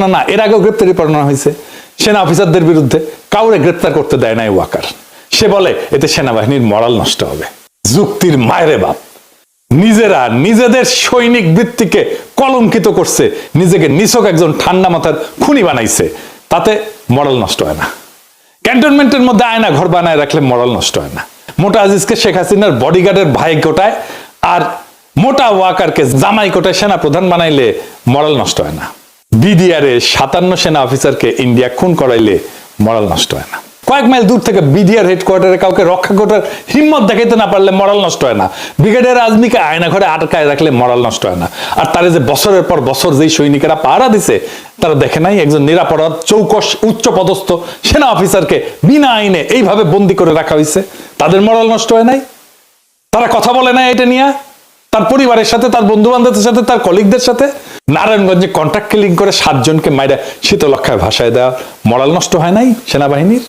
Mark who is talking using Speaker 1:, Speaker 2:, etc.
Speaker 1: না না, এর আগেও গ্রেপ্তারি পড়ানো হয়েছে। সেনা অফিসারদের বিরুদ্ধে কাউরে গ্রেপ্তার করতে দেয় নাই ওয়াকার। সে বলে, এতে সেনাবাহিনীর মরাল নষ্ট হবে। যুক্তির মায়েরে বাপ। নিজেরা নিজেদের সৈনিক বৃত্তিকে কলঙ্কিত করছে, নিজেকে নিছক একজন ঠান্ডা মাথার খুনি বানাইছে। তাতে মরাল নষ্ট হয় না। ক্যান্টনমেন্টের মধ্যে আয়না ঘর বানায় রাখলে মরাল নষ্ট হয় না। মোটা আজিজকে শেখ হাসিনার বডিগার্ডের ভাই কোটায় আর মোটা ওয়াকারকে জামাই কোটায় সেনা প্রধান বানাইলে মরাল নষ্ট হয় না। বিডিআরে সাতান্ন সেনা অফিসারকে ইন্ডিয়া খুন করাইলে মরাল নষ্ট হয় না। কয়েক মাইল দূর থেকে বিডিআর হেডকোয়ার্টারে কাউকে রক্ষা করার হিম্মত দেখাইতে না পারলে মরাল নষ্ট হয় না। ব্রিগেডিয়ার আজমিকে আয়না ঘরে আটকায় রাখলে মরাল নষ্ট হয় না। আর তারে যে বছরের পর বছর যেই সৈনিকেরা পাহারা দিছে, তারা দেখে নাই একজন নিরাপরাধ, চৌকস উচ্চ পদস্থ সেনা অফিসারকে বিনা আইনে এইভাবে বন্দি করে রাখা হয়েছে তাদের মরাল নষ্ট হয় নাই। তারা কথা বলে না এটা নিয়ে। তার পরিবারের সাথে, তার বন্ধু বান্ধবদের সাথে, তার কলিগদের সাথে। নারায়ণগঞ্জে কন্ট্রাক্ট কিলিং করে সাতজনকে মাইরা শীতলক্ষায় ভাসায় দেওয়া মরাল নষ্ট হয় নাই সেনাবাহিনীর?